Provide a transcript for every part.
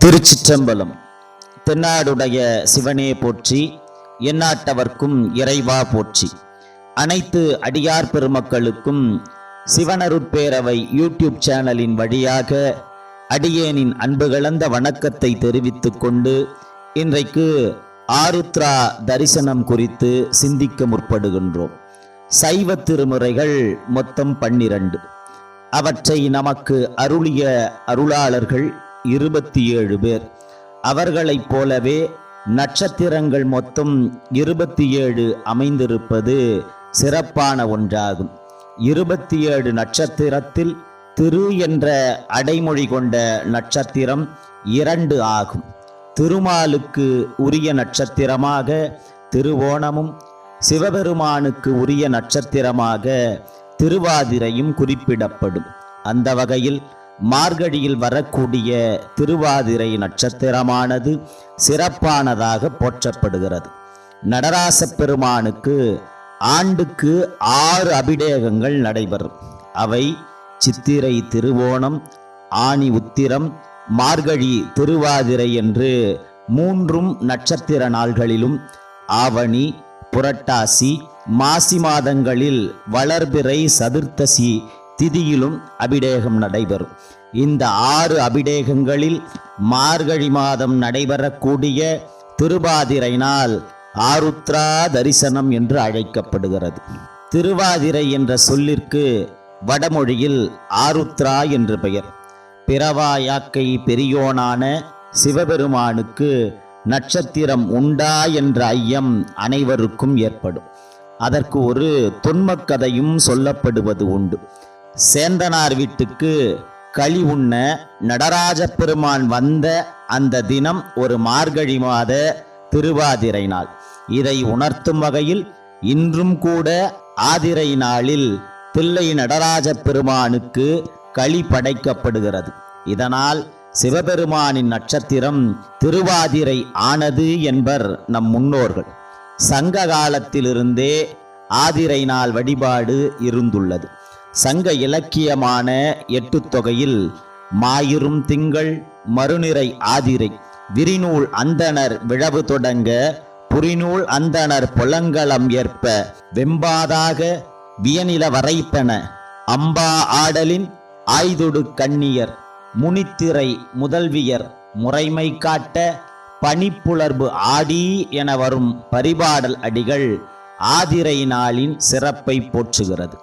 திருச்சிற்றம்பலம். தென்னாடுடைய சிவனே போற்றி எந்நாட்டவர்க்கும் இறைவா போற்றி. அனைத்து அடியார் பெருமக்களுக்கும் சிவனருட்பேரவை யூடியூப் சேனலின் வழியாக அடியேனின் அன்பு கலந்த வணக்கத்தை தெரிவித்துக் கொண்டு இன்றைக்கு ஆருத்ரா தரிசனம் குறித்து சிந்திக்க முற்படுகின்றோம். சைவ திருமுறைகள் மொத்தம் பன்னிரண்டு. அவற்றை நமக்கு அருளிய அருளாளர்கள் இருபத்தி ஏழு பேர். அவர்களைப் போலவே நட்சத்திரங்கள் மொத்தம் இருபத்தி ஏழு அமைந்திருப்பது சிறப்பான ஒன்றாகும். இருபத்தி ஏழு நட்சத்திரத்தில் திரு என்ற அடைமொழி கொண்ட நட்சத்திரம் இரண்டு ஆகும். திருமாலுக்கு உரிய நட்சத்திரமாக திருவோணமும் சிவபெருமானுக்கு உரிய நட்சத்திரமாக திருவாதிரையும் குறிப்பிடப்படும். அந்த வகையில் மார்கழியில் வரக்கூடிய திருவாதிரை நட்சத்திரமானது சிறப்பானதாக போற்றப்படுகிறது. நடராச பெருமானுக்கு ஆண்டுக்கு ஆறு அபிடேகங்கள் நடைபெறும். அவை சித்திரை திருவோணம் ஆனி உத்திரம் மார்கழி திருவாதிரை என்று மூன்றும் நட்சத்திர நாள்களிலும் ஆவணி புரட்டாசி மாசி மாதங்களில் வளர்பிறை சதுர்த்தசி திதியிலும் அபிடேகம் நடைபெறும். இந்த ஆறு அபிடேகங்களில் மார்கழி மாதம் நடைபெறக்கூடிய திருவாதிரை நாள் ஆருத்ரா தரிசனம் என்று அழைக்கப்படுகிறது. திருவாதிரை என்ற சொல்லிற்கு வடமொழியில் ஆருத்ரா என்று பெயர். பிறவாயாக்கை பெரியோனான சிவபெருமானுக்கு நட்சத்திரம் உண்டா என்ற ஐயம் அனைவருக்கும் ஏற்படும். அதற்கு ஒரு தொன்மக்கதையும் சொல்லப்படுவது உண்டு. சேந்தனார் வீட்டுக்கு களி உண்ண நடராஜ பெருமான் வந்த அந்த தினம் ஒரு மார்கழி மாத திருவாதிரை நாள். இதை உணர்த்தும் வகையில் இன்றும் கூட ஆதிரை நாளில் தில்லை நடராஜ பெருமானுக்கு களி படைக்கப்படுகிறது. இதனால் சிவபெருமானின் நட்சத்திரம் திருவாதிரை ஆனது என்பர் நம் முன்னோர்கள். சங்க காலத்திலிருந்தே ஆதிரை நாள் வழிபாடு இருந்துள்ளது. சங்க இலக்கியமான எட்டு தொகையில் மாயிரும் திங்கள் மறுநிறை ஆதிரை. விரிநூல் அந்தணர் விழவு தொடங்க புரிநூல் அந்தணர் புலங்களம் ஏற்ப வெம்பாதாக வியனில வரைப்பன அம்பா ஆடலின் ஆய்தொடு கண்ணியர் முனித்திரை முதல்வியர் முறைமை காட்ட பனிப்புலர்பு ஆடி என வரும் பரிபாடல் அடிகள் ஆதிரை நாளின் சிறப்பை போற்றுகிறது.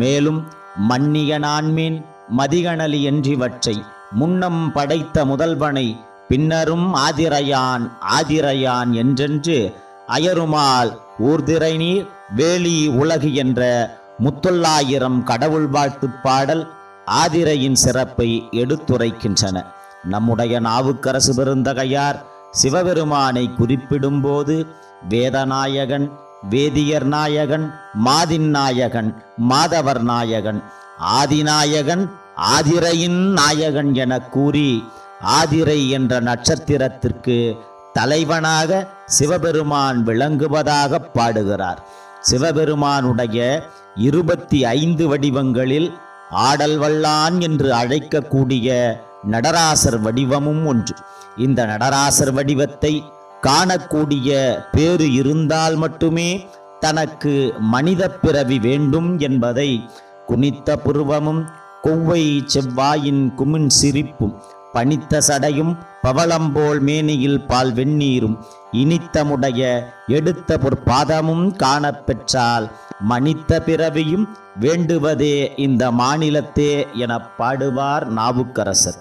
மேலும் மன்னிய நான்மீன் மதிகணலி என்றிவற்றை முன்னம் படைத்த முதல்வனை பின்னரும் ஆதிரையான் ஆதிரையான் என்றென்று அயருமால் ஊர்திரை நீர் வேலி உலகு என்ற முத்தொள்ளாயிரம் கடவுள் வாழ்த்து பாடல் ஆதிரையின் சிறப்பை எடுத்துரைக்கின்றன. நம்முடைய நாவுக்கரசு பெருந்தகையார் சிவபெருமானை குறிப்பிடும்போது வேதநாயகன் வேதியர் நாயகன் மாதின் நாயகன் மாதவர் நாயகன். ஆதிநாயகன் ஆதிரையின் நாயகன் என கூறி ஆதிரை என்ற நட்சத்திரத்திற்கு தலைவனாக சிவபெருமான் விளங்குவதாக பாடுகிறார். சிவபெருமானுடைய இருபத்தி ஐந்து வடிவங்களில் ஆடல் வல்லான் என்று அழைக்கக்கூடிய நடராசர் வடிவமும் ஒன்று. இந்த நடராசர் வடிவத்தை காணக்கூடிய பேறு இருந்தால் மட்டுமே தனக்கு மனித பிறவி வேண்டும் என்பதை குனித்த புருவமும் கொவ்வை செவ்வாயின் குமின் சிரிப்பும் பனித்த சடையும் பவளம்போல் மேனியில் பால் வெந்நீரும் இனித்தமுடைய எடுத்த பொற்பாதமும் காணப்பெற்றால் மனித்த பிறவியும் வேண்டுவதே இந்த மாநிலத்தே எனப் பாடுவார் நாவுக்கரசர்.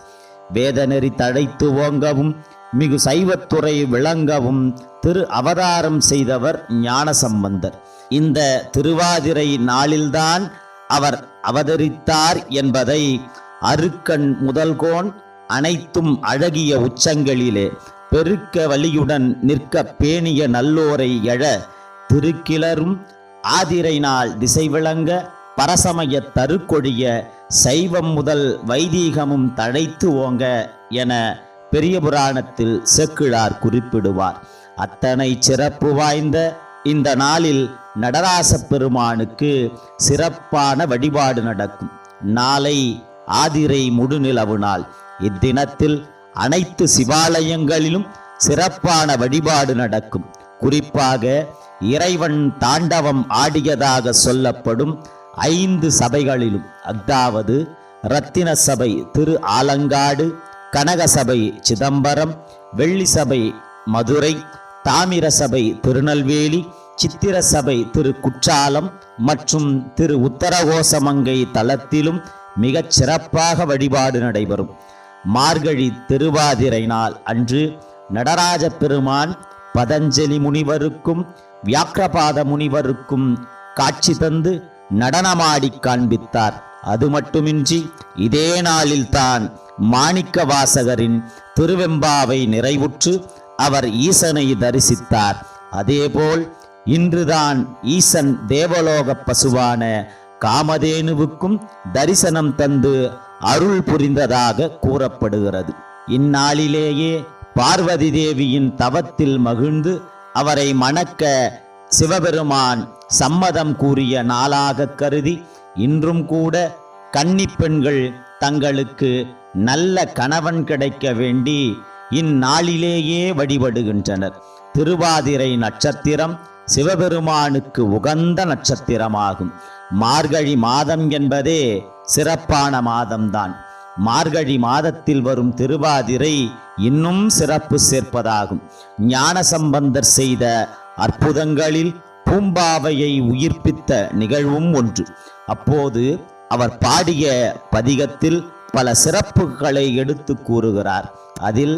வேதநெறி தழைத்து ஓங்கவும் மிகு சைவத்துறை விளங்கவும் திரு அவதாரம் செய்தவர் ஞானசம்பந்தர். இந்த திருவாதிரை நாளில்தான் அவர் அவதரித்தார் என்பதை அருக்கண் முதல்கோன் அனைத்தும் அழகிய உச்சங்களிலே பெருக்க வழியுடன் நிற்க பேணிய நல்லோரை எழ திருக்கிளரும் ஆதிரை நாள் திசை விளங்க பரசமய தருக்கொழிய சைவம் முதல் வைதீகமும் தழைத்து ஓங்க என பெரிய புராணத்தில் செக்கிழார் குறிப்பிடுவார். அத்தனை சிறப்பு வாய்ந்த இந்த நாளில் நடராச பெருமானுக்கு சிறப்பான வழிபாடு நடக்கும். நாளை ஆதிரை முடுநிலவு நாள். இத்தினத்தில் அனைத்து சிவாலயங்களிலும் சிறப்பான வழிபாடு நடக்கும். குறிப்பாக இறைவன் தாண்டவம் ஆடியதாக சொல்லப்படும் ஐந்து சபைகளிலும் அதாவது ரத்தின சபை திரு ஆலங்காடு கனகசபை சிதம்பரம் வெள்ளி சபை மதுரை தாமிர சபை திருநெல்வேலி சித்திர சபை திரு குற்றாலம் மற்றும் திரு உத்தரகோசமங்கை தலத்திலும் மிகச் சிறப்பாக வழிபாடு நடைபெறும். மார்கழி திருவாதிரை நாள் அன்று நடராஜ பெருமான் பதஞ்சலி முனிவருக்கும் வியாக்கிரபாத முனிவருக்கும் காட்சி தந்து நடனமாடி காண்பித்தார். அது மட்டுமின்றி இதே நாளில்தான் மாணிக்க வாசகரின் திருவெம்பாவை நிறைவுற்று அவர் ஈசனை தரிசித்தார். அதேபோல் இன்றுதான் ஈசன் தேவலோக பசுவான காமதேனுவுக்கும் தரிசனம் தந்து அருள் புரிந்ததாக கூறப்படுகிறது. இந்நாளிலேயே பார்வதி தேவியின் தவத்தில் மகிழ்ந்து அவரை மணக்க சிவபெருமான் சம்மதம் கூறிய நாளாக கருதி இன்றும் கூட கன்னிப்பெண்கள் தங்களுக்கு நல்ல கணவன் கிடைக்க வேண்டி இந்நாளிலேயே வழிபடுகின்றனர். திருவாதிரை நட்சத்திரம் சிவபெருமானுக்கு உகந்த நட்சத்திரமாகும். மார்கழி மாதம் என்பதே சிறப்பான மாதம்தான். மார்கழி மாதத்தில் வரும் திருவாதிரை இன்னும் சிறப்பு சேர்ப்பதாகும். ஞான சம்பந்தர் செய்த அற்புதங்களில் பூம்பாவையை உயிர்ப்பித்த நிகழ்வும் ஒன்று. அப்போது அவர் பாடிய பதிகத்தில் பல சிறப்புகளை எடுத்து கூறுகிறார். அதில்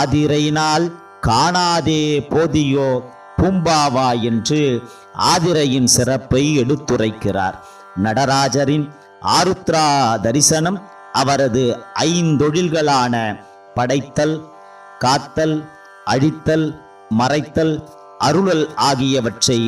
ஆதிரையினால் காணாதே போதியோ பூம்பாவா என்று ஆதிரையின் சிறப்பை எடுத்துரைக்கிறார். நடராஜரின் ஆருத்ரா தரிசனம் அவரது ஐந்தொழில்களான படைத்தல் காத்தல் அழித்தல் மறைத்தல் அருளல் ஆகியவற்றை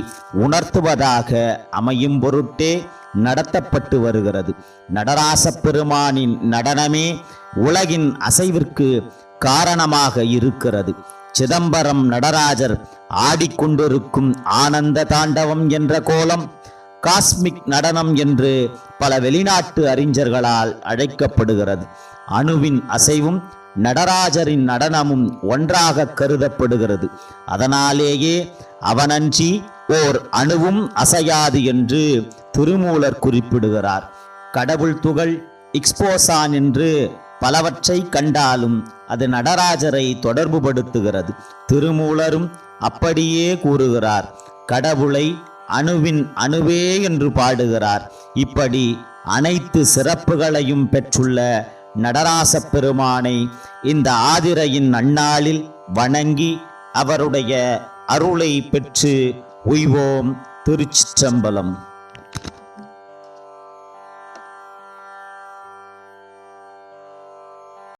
உணர்த்துவதாக அமையும் பொருட்டே நடத்தப்பட்டு வருகிறது. நடராச பெருமானின் நடனமே உலகின் அசைவிற்கு காரணமாக இருக்கிறது. சிதம்பரம் நடராஜர் ஆடிக்கொண்டிருக்கும் ஆனந்த தாண்டவம் என்ற கோலம் காஸ்மிக் நடனம் என்று பல வெளிநாட்டு அறிஞர்களால் அழைக்கப்படுகிறது. அணுவின் அசைவும் நடராஜரின் நடனமும் ஒன்றாக கருதப்படுகிறது. அதனாலேயே அவனன்றி ஓர் அணுவும் அசையாது என்று திருமூலர் குறிப்பிடுகிறார். கடவுள் துகள் இக்ஸ்போசான் என்று பலவற்றை கண்டாலும் அது நடராஜரை தொடர்புபடுத்துகிறது. திருமூலரும் அப்படியே கூறுகிறார் கடவுளை அணுவின் அணுவே என்று பாடுகிறார். இப்படி அனைத்து சிறப்புகளையும் பெற்றுள்ள நடராச பெருமானை இந்த ஆதிரையின் நன்னாளில் வணங்கி அவருடைய அருளை பெற்று உய்வோம் திருச்சிற்றம்பலம்.